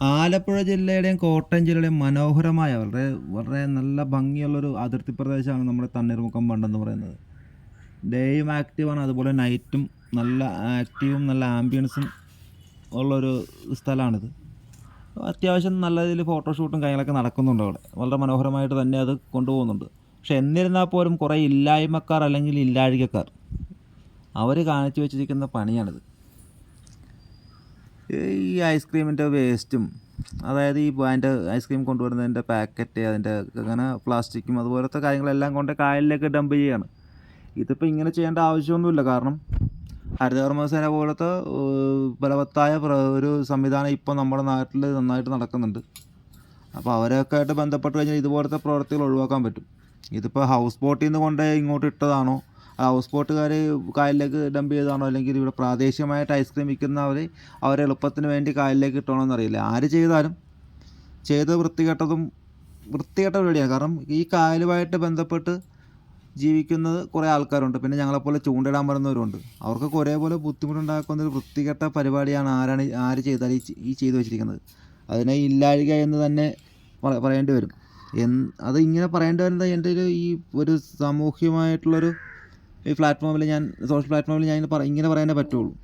ആലപ്പുഴ ജില്ലയുടെയും കോട്ടയം ജില്ലയുടെയും മനോഹരമായ വളരെ വളരെ നല്ല ഭംഗിയുള്ളൊരു അതിർത്തി പ്രദേശമാണ് നമ്മുടെ തണ്ണീർമുക്കം ബണ്ടെന്ന് പറയുന്നത്. ഡേയും ആക്റ്റീവാണ് അതുപോലെ നൈറ്റും നല്ല ആക്റ്റീവും നല്ല ആംബിയൻസും ഉള്ളൊരു സ്ഥലമാണിത്. അത്യാവശ്യം നല്ല രീതിയിൽ ഫോട്ടോഷൂട്ടും കാര്യങ്ങളൊക്കെ നടക്കുന്നുണ്ട് അവിടെ. വളരെ മനോഹരമായിട്ട് തന്നെ അത് കൊണ്ടുപോകുന്നുണ്ട്. പക്ഷെ എന്നിരുന്നാൽ പോലും കുറേ ഇല്ലായ്മക്കാർ അല്ലെങ്കിൽ ഇല്ലാഴികക്കാർ അവർ കാണിച്ചു വെച്ചിരിക്കുന്ന പണിയാണിത്. ഈ ഐസ്ക്രീമിന്റെ വേസ്റ്റും അതായത് ഈ അതിന്റെ ഐസ്ക്രീം കൊണ്ടുവരുന്നതിന്റെ പാക്കറ്റ് അതിന്റെ അങ്ങനെ പ്ലാസ്റ്റിക്കും അതുപോലത്തെ കാര്യങ്ങളെല്ലാം കൊണ്ട് കായലിലേക്ക് ഡംപ് ചെയ്യുകയാണ് ഇതിപ്പോൾ ഇങ്ങനെ ചെയ്യേണ്ട ആവശ്യമൊന്നുമില്ല. കാരണം ഹരിതകർമ്മസേന പോലത്തെ ബലവത്തായ ഒരു സംവിധാനം ഇപ്പോൾ നമ്മുടെ നാട്ടിൽ നന്നായിട്ട് നടക്കുന്നുണ്ട്. അപ്പോൾ അവരൊക്കെ ആയിട്ട് ബന്ധപ്പെട്ട് കഴിഞ്ഞാൽ ഇതുപോലത്തെ പ്രവർത്തികൾ ഒഴിവാക്കാൻ പറ്റും. ഇതിപ്പോൾ ഹൗസ് ബോട്ടിൽ നിന്ന് കൊണ്ട് ഇങ്ങോട്ട് ഇട്ടതാണോ? ഹൗസ് ബോട്ടുകാർ കായലിലേക്ക് ഡംപ് ചെയ്തതാണോ? അല്ലെങ്കിൽ ഇവിടെ പ്രാദേശികമായിട്ട് ഐസ്ക്രീം വിൽക്കുന്നവർ അവരെ എളുപ്പത്തിന് വേണ്ടി കായലിലേക്ക് ഇട്ടോണമെന്ന് എന്നറിയില്ല ആര് ചെയ്താലും ചെയ്ത് വൃത്തികെട്ടതും വൃത്തികെട്ട പരിപാടിയാണ് കാരണം ഈ കായലുമായിട്ട് ബന്ധപ്പെട്ട് ജീവിക്കുന്നത് കുറേ ആൾക്കാരുണ്ട്. പിന്നെ ഞങ്ങളെപ്പോലെ ചൂണ്ടിടാൻ വരുന്നവരുണ്ട് അവർക്കൊക്കെ ഒരേപോലെ ബുദ്ധിമുട്ടുണ്ടാക്കുന്ന ഒരു വൃത്തികെട്ട പരിപാടിയാണ് ആരാണ് ആര് ചെയ്താൽ ഈ ചെയ്തു വെച്ചിരിക്കുന്നത്. അതിനെ ഇല്ലാഴിക എന്ന് തന്നെ പറ- പറയേണ്ടി വരും. എൻ അത് ഇങ്ങനെ പറയേണ്ടി വരുന്നത് എന്റെ ഒരു ഈ ഒരു സാമൂഹ്യമായിട്ടുള്ളൊരു ഈ പ്ലാറ്റ്ഫോമിൽ ഞാൻ സോഷ്യൽ പ്ലാറ്റ്ഫോമിൽ ഞാൻ ഇങ്ങനെ പറ- ഇങ്ങനെ പറയാനേ പറ്റുള്ളൂ.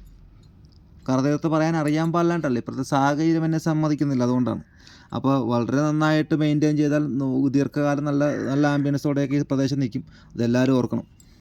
കറുതെടുത്ത് പറയാൻ അറിയാൻ പാടില്ലാണ്ടല്ല? ഇപ്പോഴത്തെ സാഹചര്യം എന്നെ സമ്മതിക്കുന്നില്ല അതുകൊണ്ടാണ്. അപ്പോൾ വളരെ നന്നായിട്ട് മെയിന്റെയിൻ ചെയ്താൽ ദീർഘകാലം നല്ല നല്ല ആംബിയൻസോടെയൊക്കെ ഈ പ്രദേശം നിൽക്കും. അതെല്ലാവരും ഓർക്കണം.